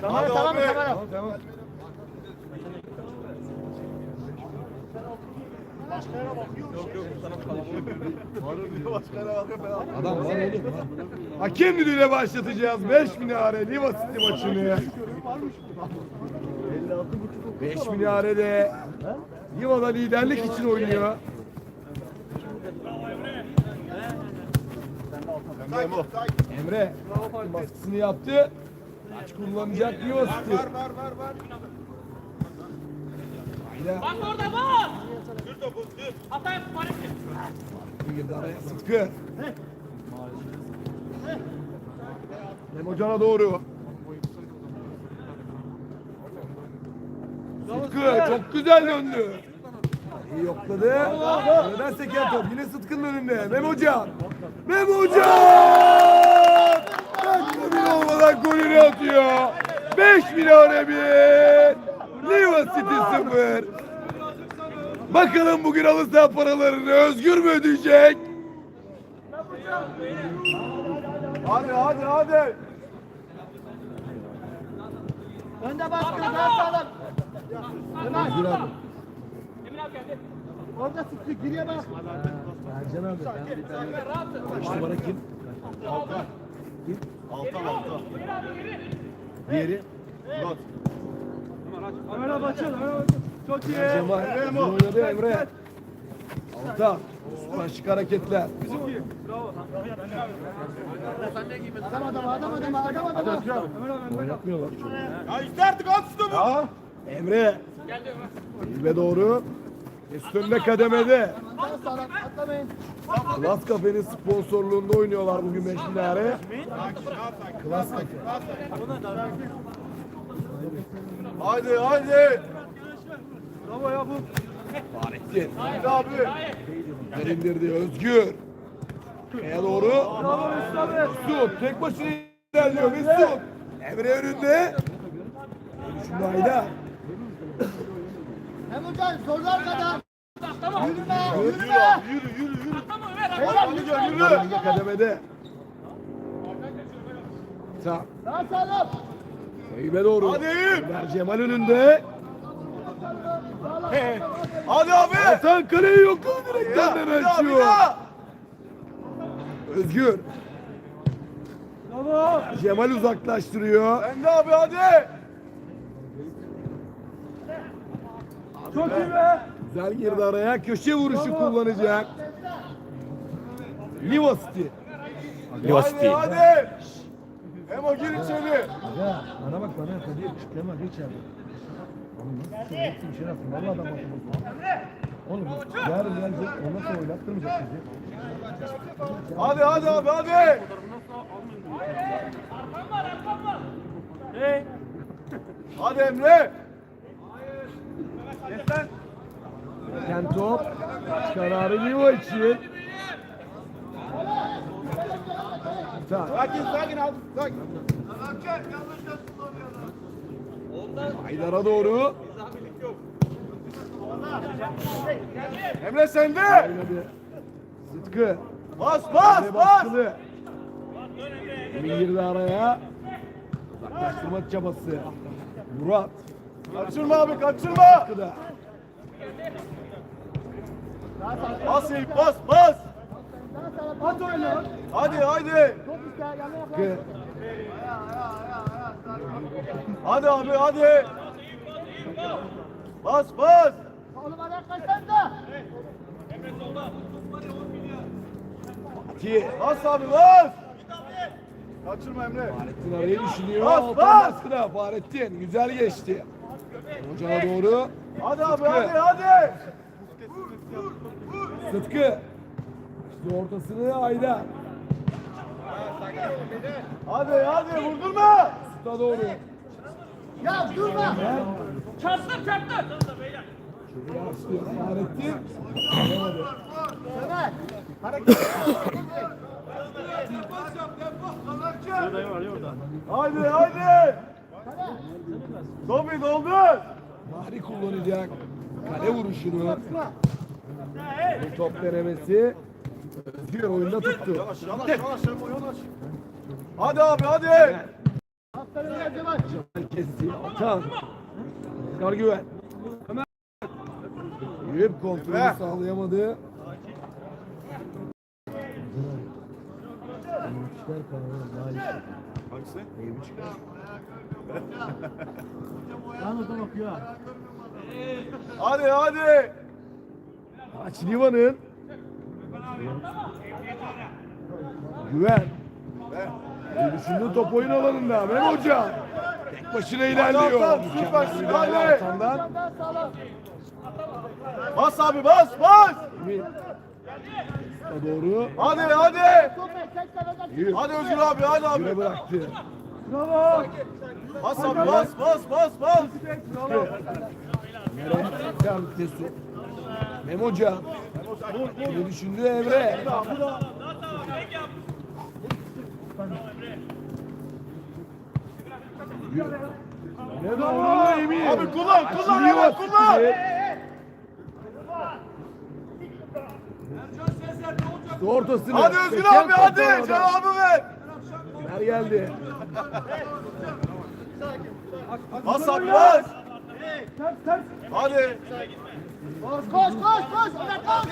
Tamam tamam tamam. Adam var oğlum. Hakem müdürüyle başlatacağız. 5 minare Liva City maçını. 5 minarede Liva'da liderlik için oynuyor. Emre baskısını yaptı. Maç kullanacak Liva City. Var var var var. Bak orada bak. Hata yap Paris. Girdi araya Sıtkı. Memocan'a doğru. Sıtkı çok güzel döndü. İyi yokladı. Neden seken top? Yine Sıtkı'nın önünde. Memocan. Memocan! Dakika bir olmadan golünü atıyor. 5 milyon bir. Liva City 0. Bakalım bugün halı saha paralarını Özgür mü ödeyecek? Hadi hadi hadi. Önde baskı daha sağlam. Ömer. Özgür abi. Emin abi geldi. Orada sıkı geriye bak. Ercan abi. Kaç numara kim? Diğeri? Ömer abi açıl. Çok iyi. Cemal. Uzun oynadı Emre. Alta. Üstten şık hareketler. Adam adam adam adam adam adam. Oynatmıyorlar. Ya işte artık at Ya. Emre. Bilbe doğru. Önüne kademede. Klas Kafe'nin sponsorluğunda oynuyorlar bugün minare. Klas Kafe. Hadi hadi. Bravo ya bu. Fahrettin. Hadi abi. Ver indirdi Özgür. Kaya doğru. Bravo. Mesut tek başına ilerliyor Mesut. Emre önünde. Şimdi Ayda. Memurcan zorlar kadar. Tamam. Yürüme. Yürü Yürüme. yürü yürü yürü. Tamam Ömer. Beyler lütfen. Yürü. Kademede. Sağ. Daha sağlam. Eyüp'e doğru. Hadi. Ömer Cemal önünde. Hadi abi. Hasan kaleyi yok direkten hemen açıyor. Özgür. Cemal uzaklaştırıyor. Ben de abi hadi. Çok iyi be. Güzel girdi araya. Köşe vuruşu kullanacak. Liva City. Liva City. Hadi hadi. Emo gir içeri. Ya bana bak bana Kadir çıklama geç abi. Oğlum nasıl şey yaptın bir şey yaptın valla adam. Oğlum yarın gelecek o nasıl oynattırmayacak bizi. Hadi hadi abi hadi. Arkam var arkam var. Hadi Emre. Ken top. Kararı Liva için. Sakin sakin abi sakin. Haydar'a doğru. Emre sende. Sıtkı. Bas bas bas. Emin girdi araya. Uzaklaştırma çabası. Murat. Kaçırma abi kaçırma. Bas Eyüp bas bas. At oyunu. Hadi hadi. Hadi abi hadi. Bas bas. Oğlum yaklaşsan da. Fatih. Bas abi bas. Kaçırma Emre. Fahrettin arayı düşünüyor. Bas, bas. Fahrettin güzel geçti. Hocana doğru. Hadi abi hadi hadi. Sıtkı. İşte ortasını Ayda. Hadi hadi vurdurma. Sıtka doğru. Ya durma. Çarptır çarptır. Fahrettin. Ömer. Hareket. Hadi hadi. Topi doldur. Mahri kullanacak. Kale vuruşunu. Bu top denemesi. Özgür oyunda tuttu. Yavaş yavaş yavaş yavaş. Hadi abi hadi. Kesti. Atan. Çıkar güven. Yürüyüp kontrolü Be. sağlayamadı. Hangisi? Hadi hadi. Aç Livan'ın. Güven. Düşündüğü top oyun alanında. Mem Hoca. Tek başına ilerliyor. Müdahale hadi. Atan'dan. Sağdan. Bas abi bas bas. Emin. Doğru. Hadi hadi. Yürü. Hadi Özgür abi hadi abi. Güve bıraktı. Bas abi bas bas bas bas. Nereye? Devam Tesu. Mem Hoca. Bir düşündü Emre. Yürü. Ne. Abi kullan kullan hemen kullan. sizi. İşte ortasını. Hadi Özgür abi hadi cevabı ver. Ver geldi. Bas abi bas. Hadi. Koş koş koş koş. Ömer koş.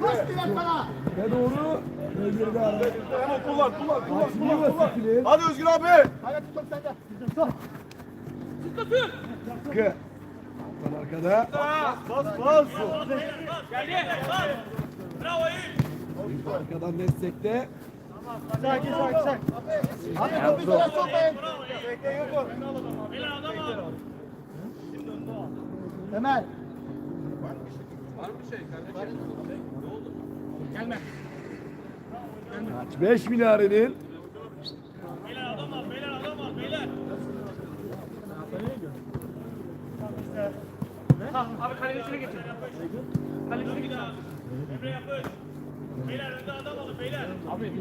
Koş bir sana. Ne doğru? Ne girdi ara. Hemen kullan kullan kullan kullan kullan. Hadi Özgür abi. Hayat top sende. Top. Sıkı. Lan arkada. Bas bas. Geldi. İyi. Arkadan destekte. Sakin sakin sakin. Hadi topu üzerine sokmayın. Beyler adam al. Ömer. Maç 5 minarenin. Beyler adam al. Beyler adam al. Beyler. Ha, abi kalenin içine geçin. Kalenin içine geçin. Emre yapış. Beyler önde adam alın beyler. Abi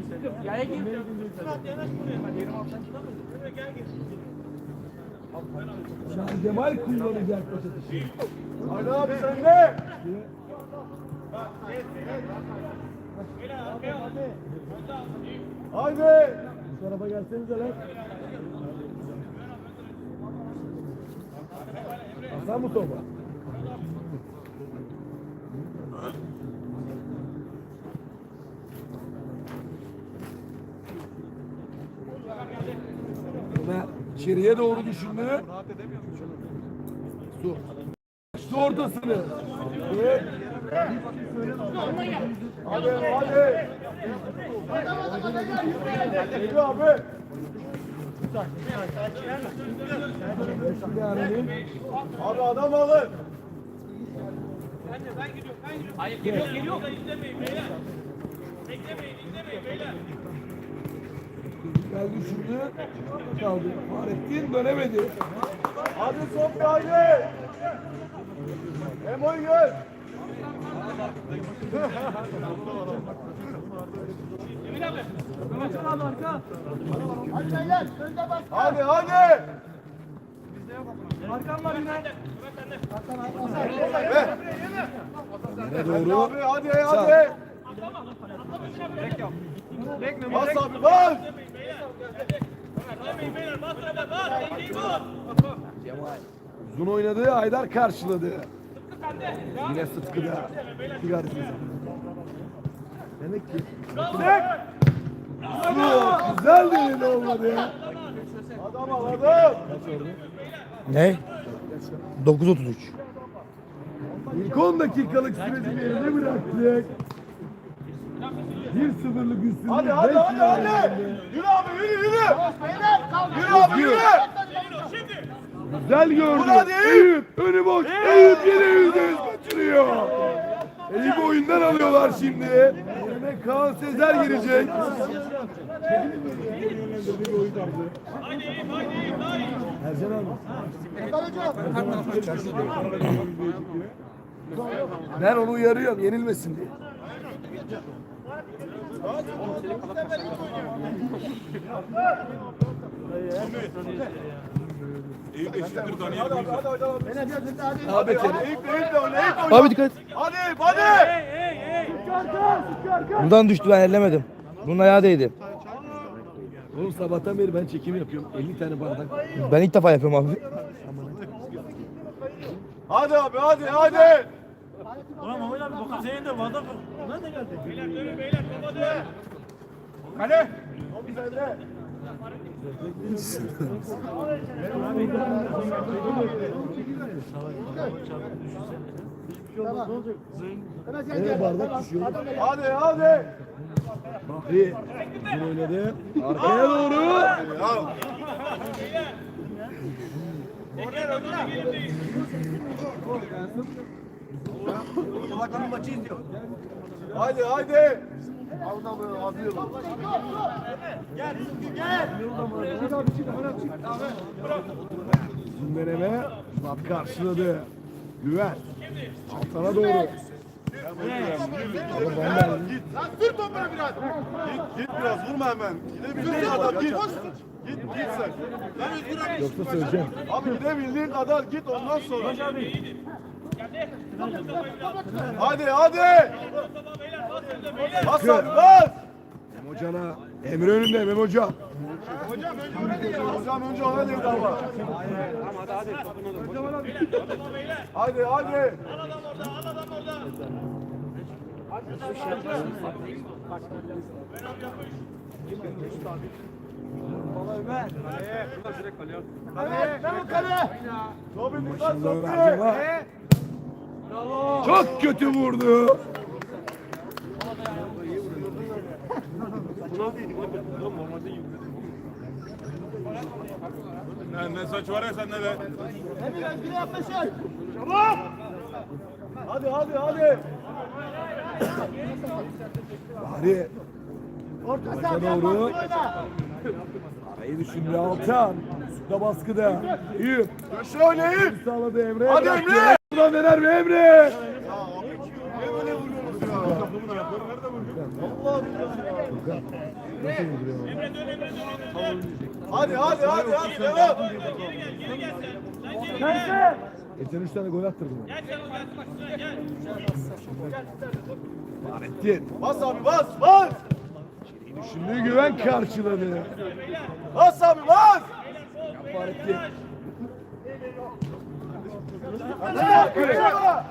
yaya gir. Fırat yanaş buraya. Ben yerim alttan çıkamıyorum. Emre gel gir. Şu an Cemal kullanacak pas atışı. Hadi abi sen de. Beyler arkaya al. Hadi. Bu tarafa gelsenize lan. Hasan bu topa. Ömer içeriye doğru düşündü. Su. Açtı ortasını. Evet. Hadi hadi. Özgür abi. Abi adam alın. Hayır geliyor geliyor. İzlemeyin beyler. Beklemeyin izlemeyin beyler. Gel düşündü. Kaldı. Fahrettin dönemedi. Hadi Sofya hadi. Emo'yu gör. Emin abi. Hadi beyler. Önde bas. Hadi hadi. Ne Hadi doğru? abi hadi hadi. Bas abi bas. Bas. Uzun oynadı. Aydar karşıladı. Yine Sıtkı'da. Sigara Demek ki Su, güzel değil olmadı ya. Adam al adam. Ne? 9.33 İlk 10 dakikalık süreci geride bıraktık. 1-0'lık üstünlük. Hadi hadi hadi hadi. Yürü abi yürü yürü. Yürü abi yürü. Güzel gördü. Hadi. Eyüp önü boş. Eyüp yine yüzde yüz kaçırıyor. Eyüp oyundan alıyorlar şimdi. Yerine Kaan Sezer girecek. Haydi Eyüp haydi Eyüp haydi. Ercan abi. Ben onu uyarıyorum yenilmesin diye. Eyüp eşittir. Abi. Abi dikkat et. Hadi hadi. Bundan düştü ben ellemedim. Bunun ayağı değdi. Oğlum sabahtan beri ben çekim yapıyorum. 50 tane bardak. Ben ilk defa yapıyorum abi. Hadi abi hadi hadi. Ulan Mehmet abi bakın senin de vada Nerede geldi? Kale. O güzel de. Gel. bardak düşüyor. Hadi hadi. Bahri. Oynadı. Arkaya doğru. Ya. Hadi hadi. Aldan böyle atıyor. Uzun deneme. Murat karşıladı. Güven. Altana doğru. Git. Lan sür biraz. Git git biraz vurma hemen. Gidebildiğin kadar git. Git git sen. Yoksa söyleyeceğim. Abi gidebildiğin kadar git ondan sonra. Hadi hadi. Bas abi bas. Memo Can'a. Emre önünde Memo Can. Hocam önce ona dedi ama. Hadi hadi. Evet, Memo kale. Tobi dikkat Şimdi Ömer Tobi. Cemal. Çok kötü vurdu. Ne, ne saç var ya sende de. Emir Özgür'e yaklaşın. Hadi hadi hadi. Bahri. Orta Orta saha doğru. doğru. Oyna. Arayı düşündü Altan. Suda baskıda. Eyüp. Köşe oynayın. Sağladı Emre. Hadi. Emre. Buradan döner mi Emre? Hadi hadi hadi hadi devam. Geçen üç tane gol attırdım. Fahrettin. Bas abi bas bas. Düşündüğü güven karşıladı. Bas abi bas. Fahrettin.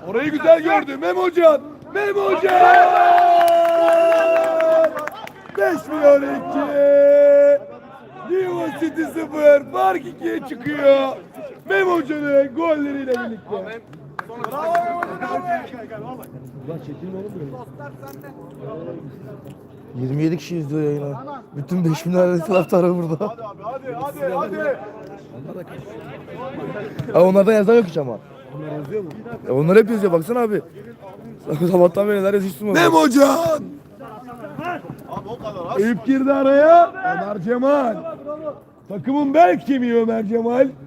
Orayı güzel gördü Memo Can. Memo Can. 5 milyon 2. Liva City 0. Fark 2'ye çıkıyor. Memo Can'ın golleriyle birlikte. Bravo Mehmet abi. Ulan çekilme oğlum böyle. 27 kişi izliyor yayını. Bütün 5000 lira taraftarı burada. Hadi abi hadi hadi hadi. Ha onlardan yazan yok hiç ama. Onlar yazıyor mu? E onlar hep yazıyor baksana abi. Sabahtan beri neler yazıyor hiç duymadım. Memo Can. Abi o kadar aç. Eyüp girdi araya. Ömer Cemal. Takımın bel kemiği Ömer Cemal.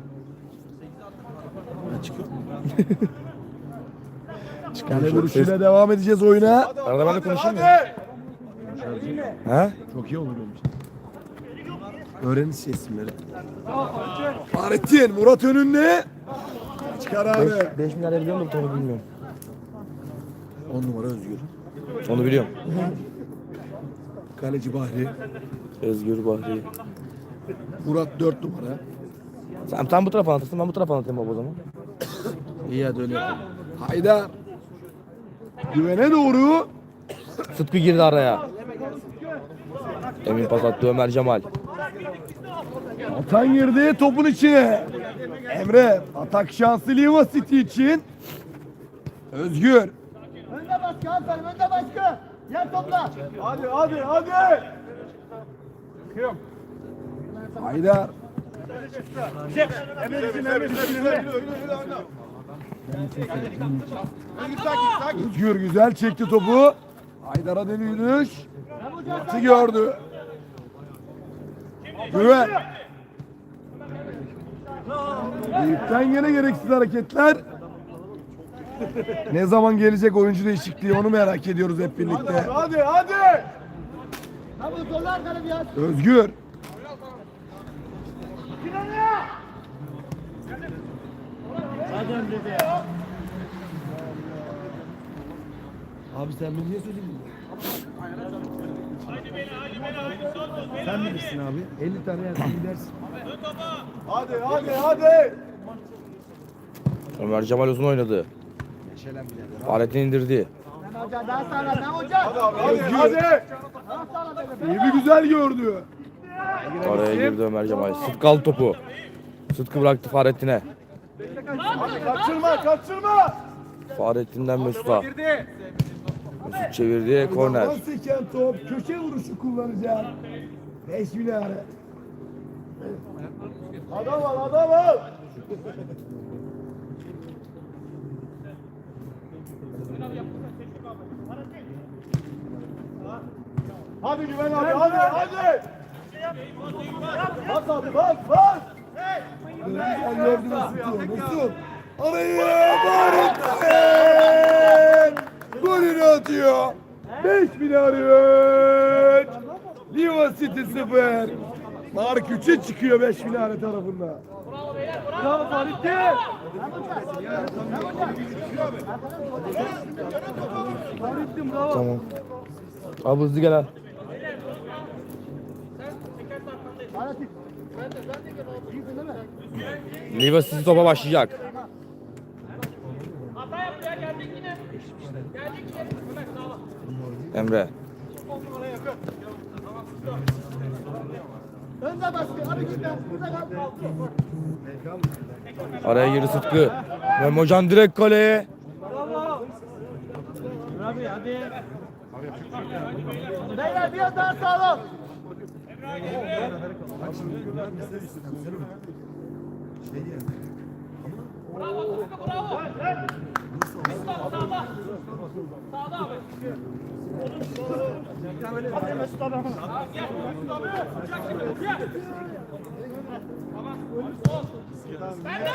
Kale vuruşuyla devam edeceğiz oyuna. Arada ben de konuşayım hadi. Ha? Çok iyi olur benim için. Öğrenirse isimleri. Fahrettin, Murat önünde. Çıkar abi. 5 milyar biliyor musun onu bilmiyorum. 10 numara Özgür. Onu biliyorum. Kaleci Bahri. Özgür Bahri. Murat 4 numara. Sen tam bu tarafa anlatırsın ben bu tarafa anlatayım baba o zaman. İyi hadi öyle yapalım. Haydar. Güvene doğru. Sıtkı girdi araya. Emin pas attı Ömer Cemal. Atan girdi topun içine. Emre atak şansı Liva City için. Özgür. Önde baskı aferin önde baskı. Yer topla. Hadi hadi hadi. Haydar. Emre sakin sakin. Özgür güzel çekti topu. Haydar'a dönüş. Murat'ı gördü. Güven. Eyüp'ten yine gereksiz hareketler. Ne zaman gelecek oyuncu değişikliği onu merak ediyoruz hep birlikte. Hadi hadi. Biraz. Özgür. Abi sen beni niye sözün Sen bilirsin abi. 50 tane yersin gidersin. Hadi hadi hadi. Ömer Cemal Uzun oynadı. Fahrettin indirdi. Ben hocam. Hadi abi hadi hadi. Evi güzel gördü. Araya girdi Ömer Cemal. Sıtkı aldı topu. Sıtkı bıraktı Fahrettin'e. Hadi kaçırma kaçırma. Fahrettin'den Mesut'a. Mesut çevirdi. Korner. Seken top. Köşe vuruşu kullanacağım. 5 minare. Adam al adam al. Hadi Güven abi hadi hadi. Bas hadi bas bas. Sen gördün tutuyor. Mesut. Arayı Fahrettin. Golünü atıyor. 5 minare. Liva City 0. Mark 3'e çıkıyor 5 minare tarafında. Bravo Fahrettin. Fahrettin bravo. Tamam. Abi hızlı gel ha. Liva City topa başlayacak. Hata yaptı ya geldik yine. Geldik yine. Ömer sağ ol. Emre. Araya girdi Sıtkı. Memocan direkt kaleye. Abi hadi. Beyler biraz daha sağlam. Bravo bravo. Mustafa sağda. Sağda abi. Hadi Mesut abi. Tamam gel. Mesut abi. Uçak şimdi. Gel. Tamam. Ol. Ben de.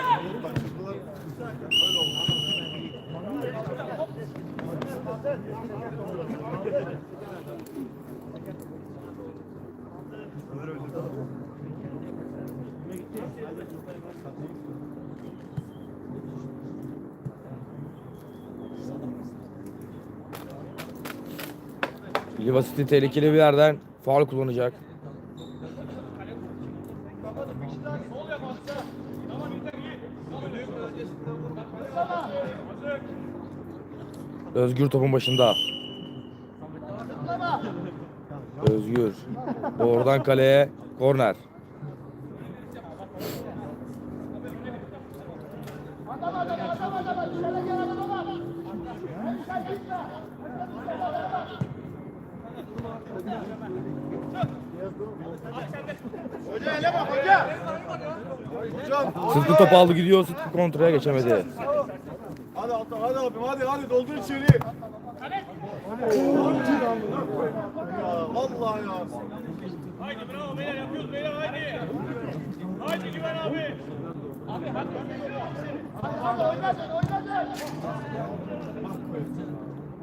Liva City tehlikeli bir yerden faul kullanacak. Özgür topun başında. Özgür. Doğrudan kaleye korner. Adam adam adam adam. Şöyle gel adam adam. Sen gitme. Hoca ele bak hoca. Hocam. Sıtkı topu aldı gidiyor. Sıtkı kontraya geçemedi. Hadi hadi hadi abim hadi hadi doldur içeri. Vallahi ya. Haydi bravo beyler yapıyoruz beyler haydi. Haydi Güven abi. Abi hadi. Hadi oynadın oynadın.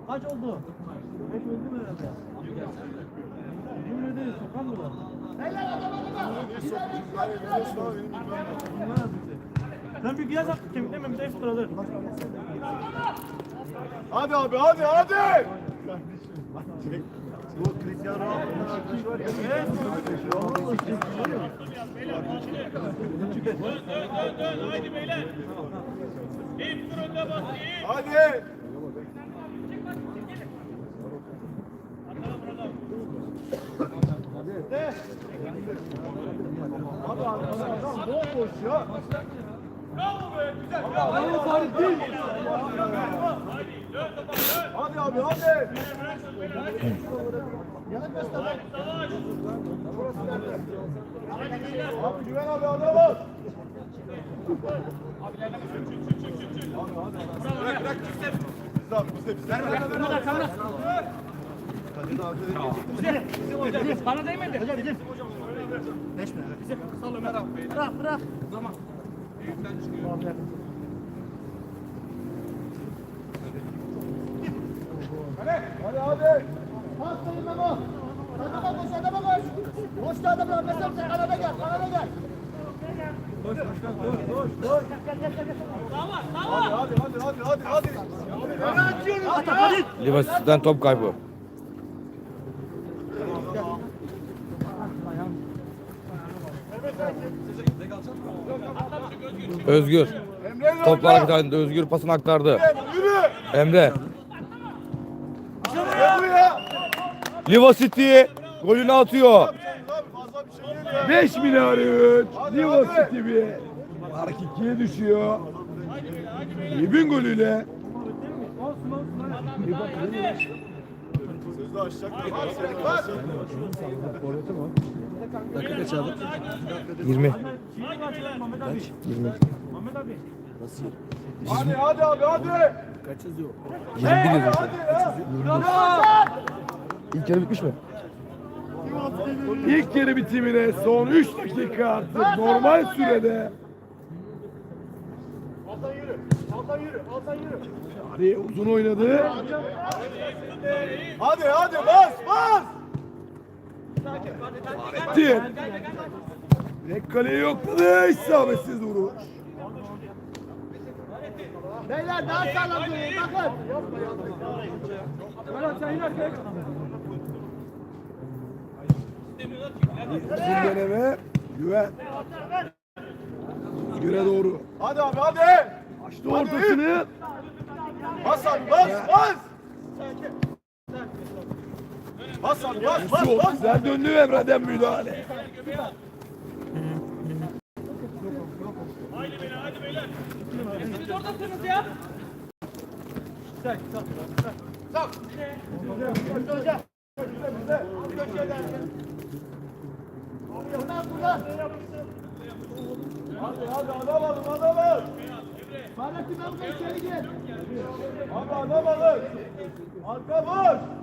Kaç oldu? Beş öldü mü herhalde? Ederim sokan mı var? Ben bir güzel yaptık kemiklemem de sıralı. Hadi abi hadi hadi. Dön dön dön haydi beyler. İyi tur önde bas. Hadi. Abi adam bomboş ya. Bravo be güzel. Bravo Fahrettin. Hadi abi hadi. Abi güven abi adam ol. Bırak bırak bizde. Bizde abi bizde bizde. Kamera kamera. Bana değmedi. Hocam bizim. Beş mi? Bizim. Sal Ömer abi. Bırak bırak. Zaman. Hadi hadi. Pas verin Memo. Adama koş adama koş. Koş da adama mesafse kanada gel kanada gel. Hadi hadi hadi hadi hadi. Livasit'ten top kaybı. Özgür. Topla oyna. hareket halinde Özgür pasını aktardı. Emre. Liva City golünü atıyor. Abi fazla bir şey değil ya. 5 milyar 3. Hadi, Liva. City bir. Fark 2'ye düşüyor. Yebin golüyle. Sözü aşacak. Bak. Dakika kaç abi? 20. 20. Hadi hadi abi hadi. 21 yazıyor. Hadi ya. İlk yarı bitmiş mi? İlk yarı bitimine son 3 dakika artık normal sürede. Altan yürü. Altan yürü. Altan yürü. Hadi uzun oynadı. Hadi hadi bas bas. Etti. Direkt kaleye yokladı. İsabetsiz vuruş. Beyler daha sağlam durun bakın. Uzun deneme. Güven. Özgür'e doğru. Hadi abi hadi. Açtı ortasını. Bas abi bas bas. Bas abi bas bas Çok bas. güzel döndü Emre'den müdahale. Siz oradasınız ya. Buradan buradan. Hadi hadi adam alın adam alın. Fahrettin amca içeri gir. Abi adam alın. Arka boş.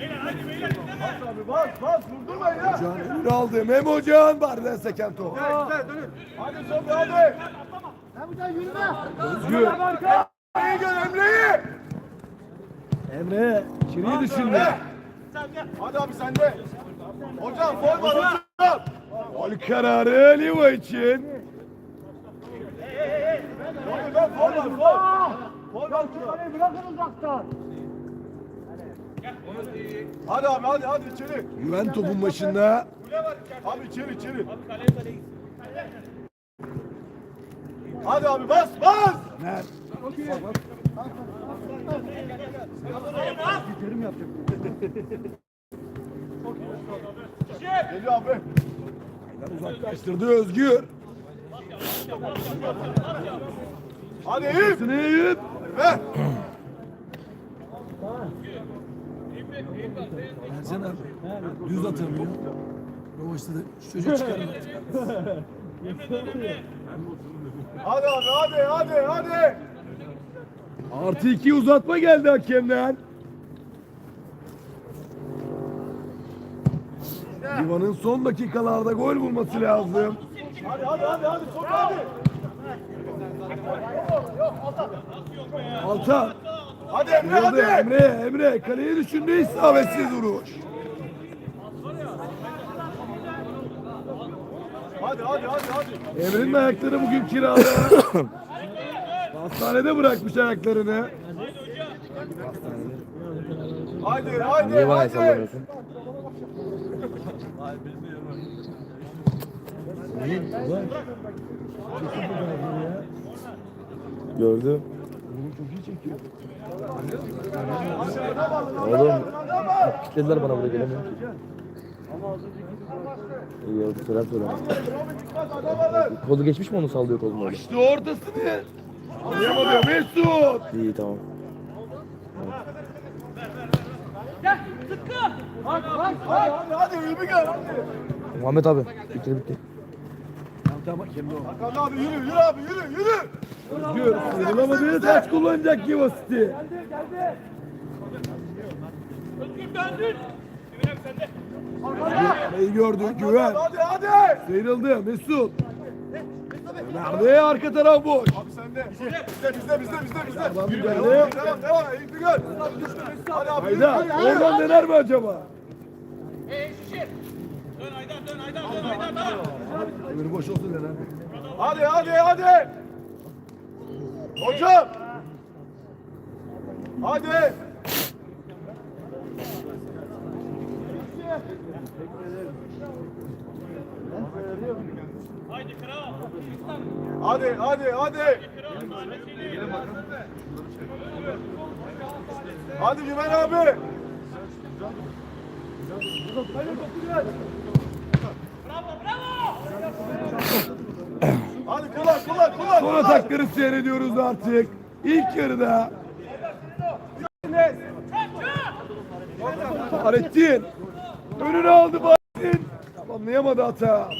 Bas abi bas bas vurdurmayın ya. Can Emre aldı. Memo Can Barden seken top. Hadi Sofi hadi. Ben buradan yürüme. Özgür. İyi gel Emre'yi. Emre içeriye düşündü. Hadi abi sen de. Hocam gol var hocam. Gol kararı Liva için. Hadi gol var gol. Gol var şurada. Bırakın uzaktan. Hadi abi hadi hadi içeri. Güven topun başında. Abi içeri içeri. Hadi abi bas bas. Mert. Geliyor abi. Uzaklaştırdı Özgür. Hadi Eyüp. Eyüp. Ver. Ercan abi. Düz atamıyor. O işte çocuk çıkarıyor. Hadi abi hadi hadi hadi. Artı iki uzatma geldi hakemden. Livan'ın son dakikalarda gol bulması lazım. Hadi hadi hadi hadi çok hadi. Altan. Hadi Emre hadi. Emre, Emre kaleye düşündü isabetsiz vuruş. Hadi hadi hadi hadi. Emre'nin ayakları bugün kirada. Hastanede bırakmış ayaklarını. Hadi hadi Niye bana hadi. sallamıyorsun? Gördüm. Oğlum kitlediler bana buraya gelemiyorum ki. İyi oldu selam söyle. Kolu geçmiş mi onu sallıyor kolunu öyle? İşte ortasını. Anlayamadı Mesut. İyi tamam. Gel sıkı. Hadi hadi hadi Eyüp'ü gel hadi. Muhammed abi bitti bitti. Hakan abi yürü yürü abi yürü yürü. Özgür sıyrılamadığı taç kullanacak Kiva City. Özgür döndün. Abi sende. Neyi gördü güven. Hadi hadi. Sıyrıldı Mesut. Nerede arka taraf boş. Abi sende. Bizde bizde bizde bizde bizde. Adam bir geldi. devam devam. İyi bir gol. Hadi abi. Hayda oradan dener mi acaba? Ee şişir. Dön Aydan dön Aydan dön Aydan dön. Öbürü boş olsun dener. Hadi hadi hadi. Hocam. Hadi. Haydi kral. Hadi hadi hadi. Hadi Güven abi. Hadi kullan kullan kullan. Son atakları seyrediyoruz artık. İlk yarıda. Fahrettin. Önünü aldı Fahrettin. Tamamlayamadı hata.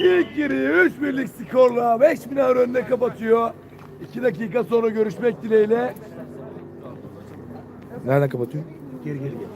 İlk yarıyı 3 birlik skorla 5 bin euro önünde kapatıyor. 2 dakika sonra görüşmek dileğiyle. Nereden kapatıyor? Geri geri geri.